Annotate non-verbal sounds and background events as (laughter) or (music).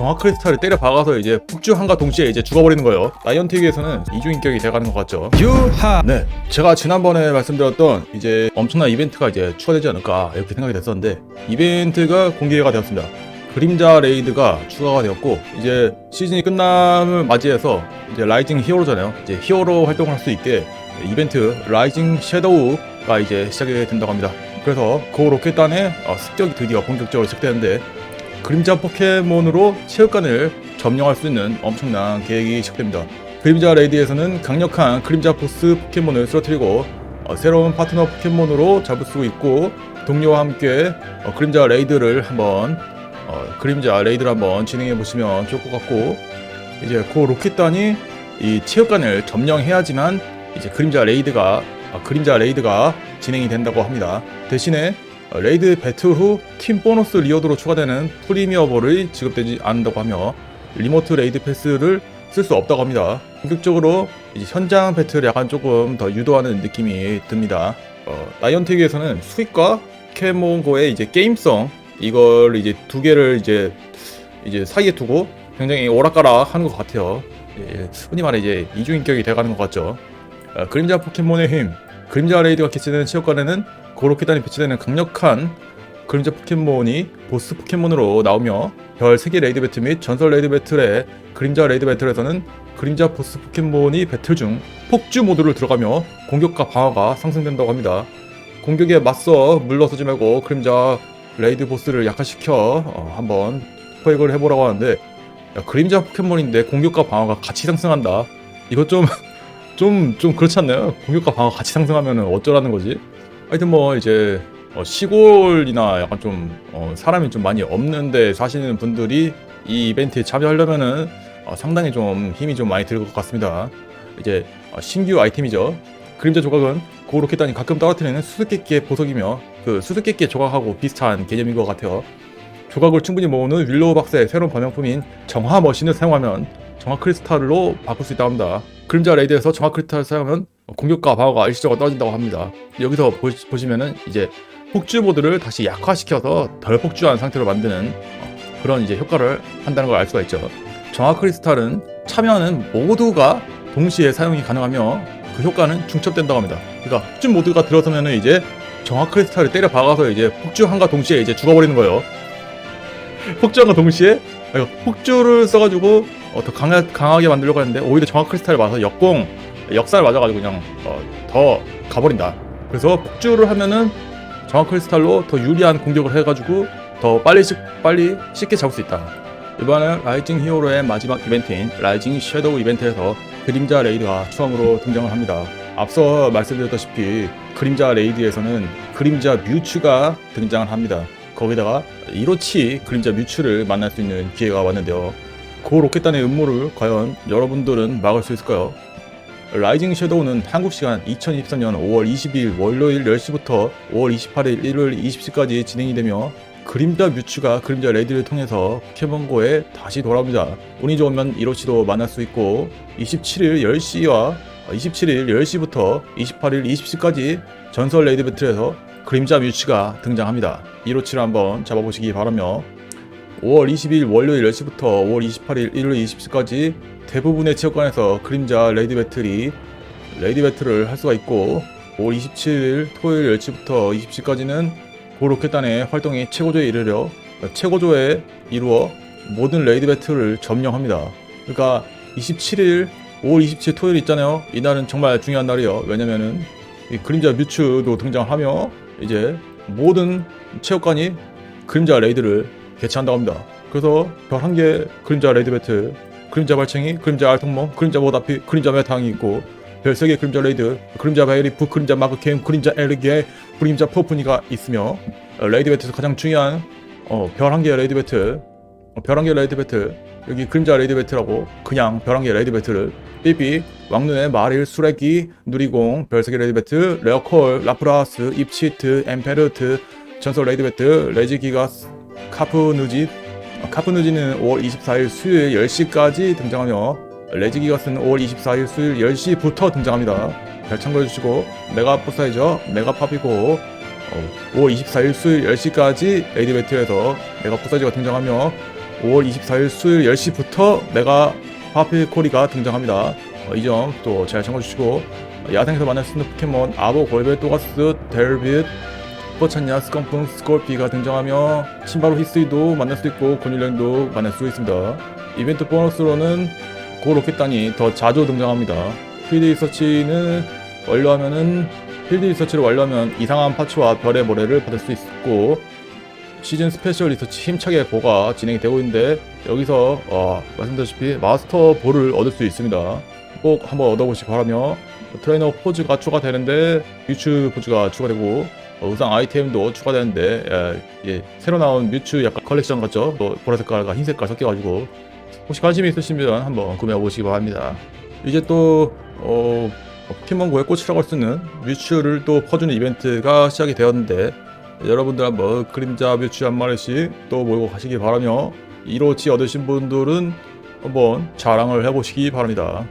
정화 크리스탈을 때려 박아서 이제 폭주함과 동시에 이제 죽어버리는 거예요. 라이언틱에서는 이중인격이 돼가는 것 같죠. 유하 네, 제가 지난번에 말씀드렸던 이제 엄청난 이벤트가 이제 추가되지 않을까 이렇게 생각이 됐었는데 이벤트가 공개가 되었습니다. 그림자 레이드가 추가가 되었고 이제 시즌이 끝남을 맞이해서 이제 라이징 히어로잖아요. 이제 히어로 활동을 할 수 있게 이벤트 라이징 섀도우가 이제 시작이 된다고 합니다. 그래서 그 로켓단의 어, 습격이 드디어 본격적으로 시작되는데 그림자 포켓몬으로 체육관을 점령할 수 있는 엄청난 계획이 시작됩니다. 그림자 레이드에서는 강력한 그림자 보스 포켓몬을 쓰러뜨리고 어, 새로운 파트너 포켓몬으로 잡을 수 있고 동료와 함께 어, 그림자 레이드를 한번 어, 그림자 레이드를 한번 진행해 보시면 좋을 것 같고 이제 그 로켓단이 이 체육관을 점령해야지만 이제 그림자 레이드가 아, 그림자 레이드가 진행이 된다고 합니다. 대신에 어, 레이드 배틀 후팀 보너스 리워드로 추가되는 프리미어볼이 지급되지 않는다고 하며 리모트 레이드 패스를 쓸 수 없다고 합니다. 본격적으로 현장 배틀을 약간 조금 더 유도하는 느낌이 듭니다. 어, 라이언틱에서는 수익과 포켓몬고의 이제 게임성 이걸 이제 두 개를 이제 이제 사이에 두고 굉장히 오락가락 하는 것 같아요. 예, 흔히 말해 이제 이중인격이 돼가는 것 같죠. 어, 그림자 포켓몬의 힘, 그림자 레이드가 개최되는 체육관에는 고로켓단이 배치되는 강력한 그림자 포켓몬이 보스 포켓몬으로 나오며 별 3개 레이드 배틀 및 전설 레이드 배틀의 그림자 레이드 배틀에서는 그림자 보스 포켓몬이 배틀 중 폭주 모드를 들어가며 공격과 방어가 상승된다고 합니다. 공격에 맞서 물러서지 말고 그림자 레이드 보스를 약화시켜 어, 한번 포획을 해보라고 하는데 야, 그림자 포켓몬인데 공격과 방어가 같이 상승한다. 이거 좀 (laughs) 좀 좀 그렇지 않나요? 공격과 방어 같이 상승하면 어쩌라는 거지? 하여튼 뭐 이제 어, 시골이나 약간 좀 어, 사람이 좀 많이 없는데 사시는 분들이 이 이벤트에 참여하려면은 어, 상당히 좀 힘이 좀 많이 들 것 같습니다. 이제 어, 신규 아이템이죠. 그림자 조각은 고로켓단이 가끔 떨어뜨리는 수수께끼의 보석이며 그 수수께끼의 조각하고 비슷한 개념인 것 같아요. 조각을 충분히 모으는 윌로우 박스의 새로운 번역품인 정화 머신을 사용하면 정화 크리스탈로 바꿀 수 있다고 합니다. 그림자 레이드에서 정화 크리스탈을 사용하면 공격과 방어가 일시적으로 떨어진다고 합니다. 여기서 보, 보시 면은 이제 폭주 모드를 다시 약화시켜서 덜 폭주한 상태로 만드는 어, 그런 이제 효과를 한다는 걸 알 수가 있죠. 정화 크리스탈은 참여하는 모두가 동시에 사용이 가능하며 그 효과는 중첩된다고 합니다. 그러니까 폭주 모드가 들어서면은 이제 정화 크리스탈을 때려 박아서 이제 폭주함과 동시에 이제 죽어버리는 거예요. 폭주함과 동시에 폭주를 써가지고 어, 더 강하, 강하 게 만들려고 했는데 오히려 정화 크리스탈을 맞아서 역공 역살 맞아가지고 그냥 어, 더 가버린다. 그래서 폭주를 하면은 정화 크리스탈로 더 유리한 공격을 해가지고 더 빨리 시, 빨리 쉽게 잡을 수 있다. 이번에 라이징 히어로의 마지막 이벤트인 라이징 섀도우 이벤트에서 그림자 레이드가 처음으로 등장을 합니다. 앞서 말씀드렸다시피 그림자 레이드에서는 그림자 뮤츠가 등장을 합니다. 거기다가 이로치 그림자 뮤츠를 만날 수 있는 기회가 왔는데요. 그 로켓단의 음모를 과연 여러분들은 막을 수 있을까요? 라이징 섀도우는 한국 시간 2023년 5월 20일 월요일 10시부터 5월 28일 일요일 20시까지 진행이 되며 그림자 뮤츠가 그림자 레이드를 통해서 포켓몬고에 다시 돌아옵니다. 운이 좋으면 이로치도 만날 수 있고 27일 10시와 27일 10시부터 28일 20시까지 전설 레이드 배틀에서 그림자 뮤츠가 등장합니다. 이로치를 한번 잡아보시기 바라며 5월 20일 월요일 10시부터 5월 28일 일요일 20시까지 대부분의 체육관에서 그림자 레이드 배틀이 레이드 배틀을 할 수가 있고 5월 27일 토요일 10시부터 20시까지는 고 로켓단의 활동이 최고조에 이르려 최고조에 이루어 모든 레이드 배틀을 점령합니다. 그러니까 27일 5월 27일 토요일 있잖아요. 이날은 정말 중요한 날이에요. 왜냐면은 이 그림자 뮤츠도 등장하며 이제 모든 체육관이 그림자 레이드를 개최한다고 합니다. 그래서 별 한 개 그림자 레이드 배틀, 그림자 발챙이, 그림자 알통몽, 그림자 모다피, 그림자 메탕이 있고 별 세 개 그림자 레이드, 그림자 바이리프, 그림자 마그캠, 그림자 에르게, 그림자 포프니가 있으며 어, 레이드 배틀에서 가장 중요한 어, 별 한 개 레이드 배틀, 어, 별한 개 레이드 배틀, 여기 그림자 레이드 배틀하고 그냥 별 한 개 레이드 배틀을 삐삐, 왕눈의 마릴, 수레기, 누리공, 별세개 레이드 배틀, 레어콜, 라프라스, 입치트, 엠페르트, 전설 레이드 배틀, 레지기가스, 카프누짓 어, 카프누지는 5월 24일 수요일 10시까지 등장하며 레지기가스는 5월 24일 수요일 10시부터 등장합니다. 잘 참고해주시고 메가포사이저 메가팝이고 어, 5월 24일 수요일 10시까지 레이디 배틀에서 메가포사이저가 등장하며 5월 24일 수요일 10시부터 메가 파피코리가 등장합니다. 어, 이점 또 잘 참고해주시고 야생에서 만날 수 있는 포켓몬 아보, 골베, 또가스, 델빗, 포찬야, 스컴풍, 스콜피가 등장하며 신바로 히스이도 만날 수 있고 곤율령도 만날 수 있습니다. 이벤트 보너스로는 고 로켓단이 더 자주 등장합니다. 필드 리서치는 완료하면은 필드 리서치를 완료하면 이상한 파츠와 별의 모래를 받을 수 있고 시즌 스페셜 리서치 힘차게 보가 진행이 되고 있는데 여기서 어, 말씀드렸다시피 마스터 볼을 얻을 수 있습니다. 꼭 한번 얻어보시기 바라며 트레이너 포즈가 추가되는데 뮤츠 포즈가 추가되고 어, 의상 아이템도 추가되는데 예, 예, 새로 나온 뮤츠 약간 컬렉션 같죠? 또 보라 색깔과 흰 색깔 섞여가지고 혹시 관심이 있으시면 한번 구매해 보시기 바랍니다. 이제 또 어, 포켓몬고의 꽃이라고 할 수 있는 뮤츠를 또 퍼주는 이벤트가 시작이 되었는데 여러분들 한번 그림자 뮤츠 한 마리씩 또 모이고 가시기 바라며 1호치 얻으신 분들은 한번 자랑을 해보시기 바랍니다.